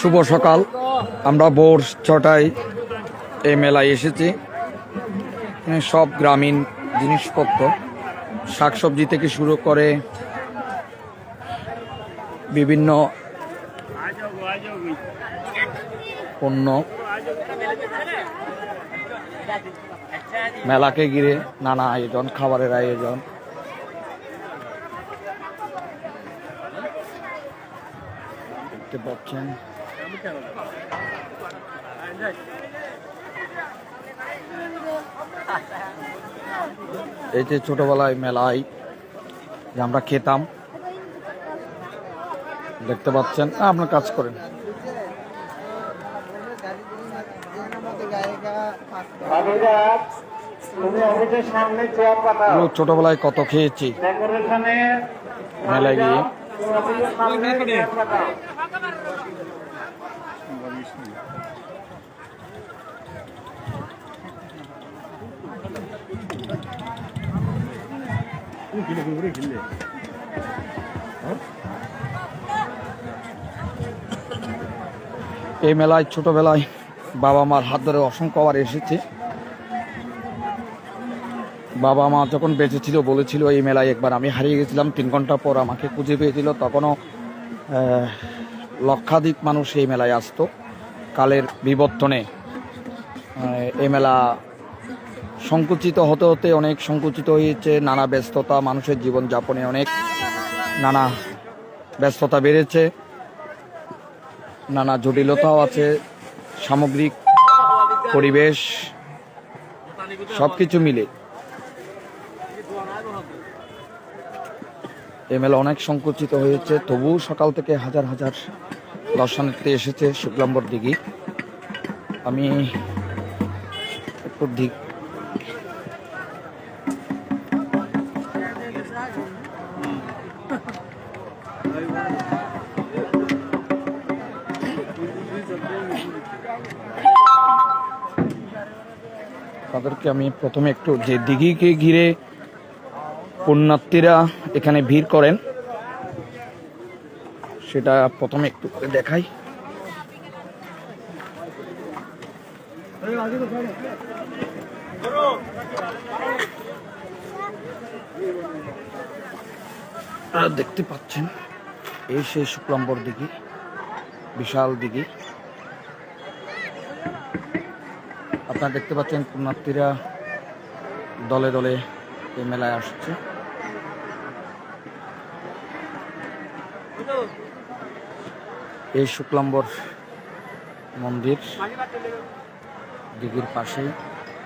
শুভ সকাল। আমরা ভোর ছটায় এই মেলায় এসেছি। সব গ্রামীণ জিনিসপত্র, শাকসবজি থেকে শুরু করে বিভিন্ন পণ্য মেলাকে ঘিরে নানা আয়োজন, খাবারের আয়োজন। দেখতে পাচ্ছেন এই যে ছোটবেলায় মেলায় যে আমরা খেতাম দেখতে পাচ্ছেন আপনার কাজ করেন ছোটবেলায় কত খেয়েছি মেলায় গিয়ে তুমি অফিসের সামনে চেয়ার পাতাও এই মেলায় ছোটবেলায় বাবা মার হাত ধরে অসংখ্যবার এসেছে। বাবা মা যখন বেঁচে ছিল বলেছিল, এই মেলায় একবার আমি হারিয়ে গেছিলাম, তিন ঘণ্টা পর আমাকে খুঁজে পেয়েছিল। তখনও লক্ষাধিক মানুষ এই মেলায় আসতো। কালের বিবর্তনে এই মেলা সংকুচিত হতে হতে অনেক সংকুচিত হয়েছে, নানা ব্যস্ততা, মানুষের জীবনযাপনে অনেক নানা ব্যস্ততা বেড়েছে, নানা জটিলতাও আছে, সামগ্রিক পরিবেশ সব কিছু মিলে। এ মেলা অনেক সংকুচিত হয়েছে, তবুও সকাল থেকে হাজার হাজার দর্শনার্থী এসেছে শুক্লাম্বর দিঘি। আমি একটু দিক তাদেরকে আমি প্রথমে একটু যে দিঘিকে ঘিরে পুণ্যার্থীরা এখানে ভিড় করেন, সেটা প্রথমে একটু করে দেখাই। দেখতে পাচ্ছেন, এই সেই শুক্লাম্বর দিঘি, বিশাল দিঘি। আপনারা দেখতে পাচ্ছেন পুণ্যার্থীরা দলে দলে এই মেলায় আসছে। এই শুক্লাম্বর মন্দির দিঘির পাশেই।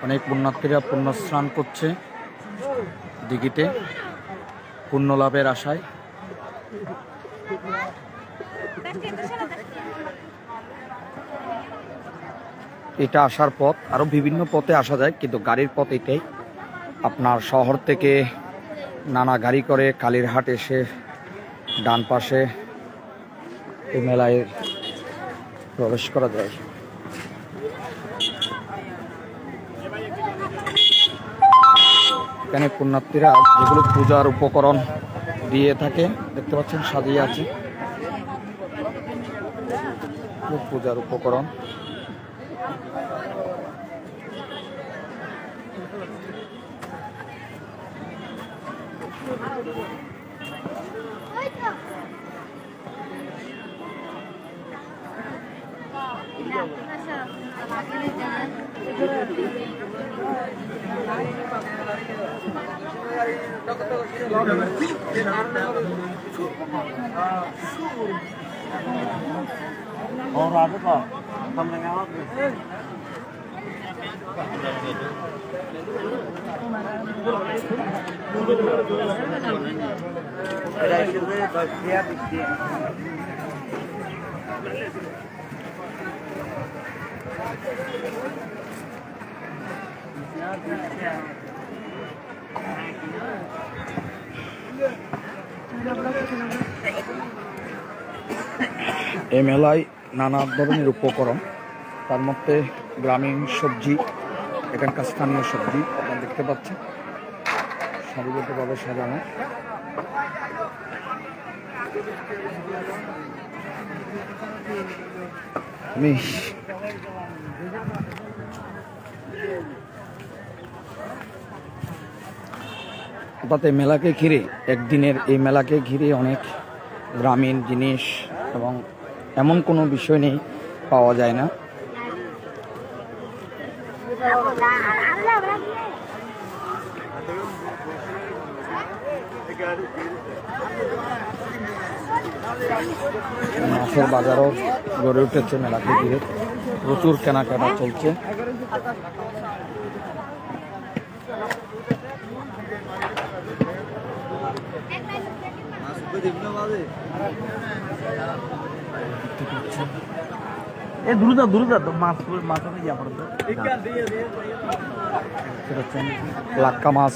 অনেক পুণ্যার্থীরা পুণ্য স্নান করছে দিঘিতে পুণ্য লাভের আশায়। এটা আসার পথ। আরও বিভিন্ন পথে আসা যায়, কিন্তু গাড়ির পথ এটাই। আপনার শহর থেকে নানা গাড়ি করে কালীরহাট এসে ডান পাশে এই মেলায় প্রবেশ করা যায়। এখানে পুণ্যার্থীরা যেগুলো পূজার উপকরণ দিয়ে থাকে, দেখতে পাচ্ছেন, সাজিয়ে আছে। পূজার উপকরণ। और आगे का हम लगा এই মেলায় নানা ধরনের উপকরণ। তার মধ্যে গ্রামীণ সবজি, এখানকার স্থানীয় সবজি, আপনারা দেখতে পাচ্ছেন। সারিবদ্ধভাবে সাজানো। আমি অর্থাৎ এই মেলাকে ঘিরে, একদিনের এই মেলাকে ঘিরে অনেক গ্রামীণ জিনিস এবং এমন কোনো বিষয় নেই, পাওয়া যায় না। মাছের বাজারও গড়ে উঠেছে মেলাকে ঘিরে প্রচুর কেনাকাটা চলছে। দ্রুত দ্রুত তো মাছ মাছ ইয়া করো তো। দেখতে পাচ্ছেন লাক্কা মাছ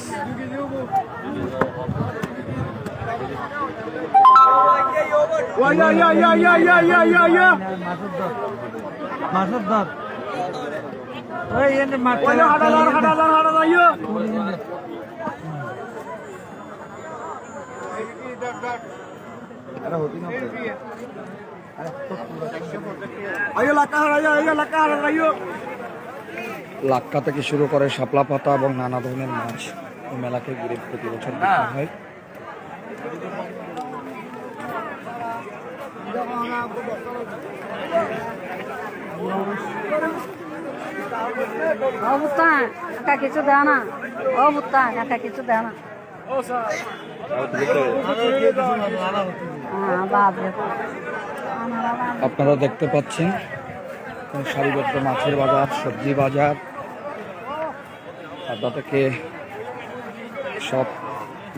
মাছের দাঁত ওই এনে মাছ লাক্কা থেকে শুরু করে শাপলা পাতা এবং নানা ধরনের মাছ এই মেলাকে ঘিরে প্রতি বছর বিক্রি হয়। ও কাকা কিছু দেয় না। ও বুত্তা কাকা কিছু দেয় না। হ্যাঁ আপনারা দেখতে পাচ্ছেন সারিবদ্ধ মাছের বাজার, সবজি বাজার। আপনাদেরকে সব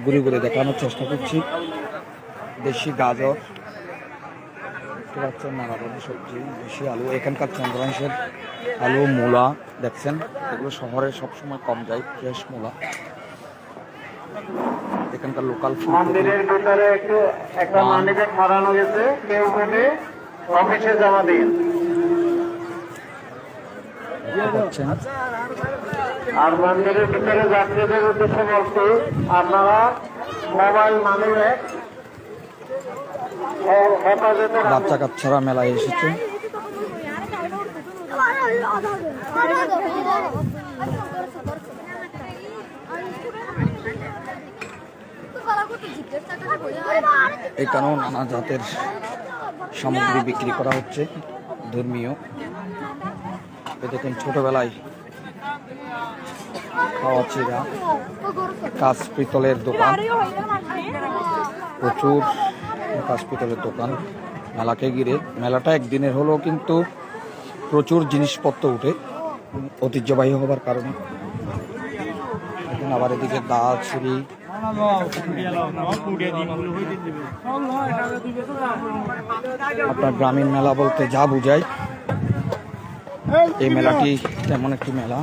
ঘুরে ঘুরে দেখানোর চেষ্টা করছি। দেশি গাজর, দেখতে পাচ্ছেন নানা ধরনের সবজি, দেশি আলু, এখানকার চন্দ্রাংশের আলু, মূলা, দেখছেন? এগুলো শহরে সবসময় কম যায়, ফ্রেশ মূলা। এখানকার লোকাল মন্দিরের ভিতরে একটু একটা মানিব্যাগ হারানো গেছে কেউ বলে অফিসে জমা দিন। আর মন্দিরের ভিতরে যাত্রীদের উদ্দেশ্যে বলছি আপনারা মোবাইল মানিব্যাগ ও বাচ্চা কাচ্চারা মেলায় এসেছে। এখানেও নানা জাতের সামগ্রী বিক্রি করা হচ্ছে, ধর্মীয়। এ দেখুন, ছোটবেলায় খাওয়া কাঁচ পিতলের দোকান। প্রচুর কাঁচ পিতলের দোকান, মেলাকে ঘিরে। মেলাটা একদিনের হলেও কিন্তু প্রচুর জিনিসপত্র উঠে, ঐতিহ্যবাহী হবার কারণে। আবার এদিকে দা ছুরি আপনার গ্রামীণ মেলা বলতে যা বোঝায় এই মেলাটি তেমন একটি মেলা।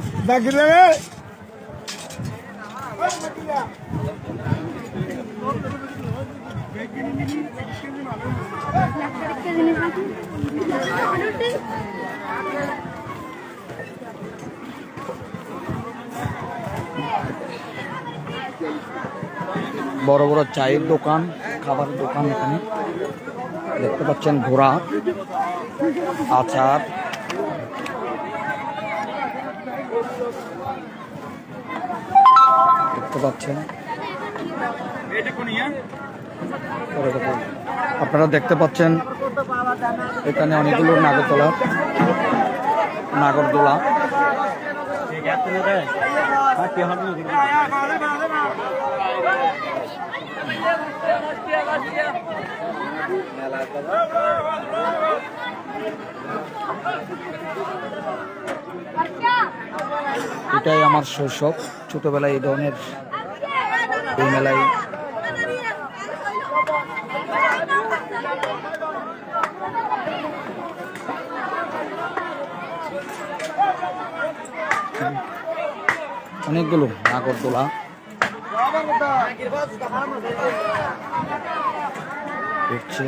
বড় বড় চায়ের দোকান খাবারের দোকান এখানে। দেখতে পাচ্ছেন ঘোড়া, আচার। দেখতে পাচ্ছেন। আপনারা দেখতে পাচ্ছেন, এখানে অনেকগুলো নাগরদোলা নাগরদোলা। এটাই আমার শৈশব। ছোটবেলায় এই ধরনের এই মেলায় অনেকগুলো নাগরদোলা দেখছে।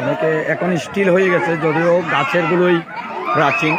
অনেকে এখন স্টিল হয়ে গেছে যদিও গাছের গুলোই প্রাচীন।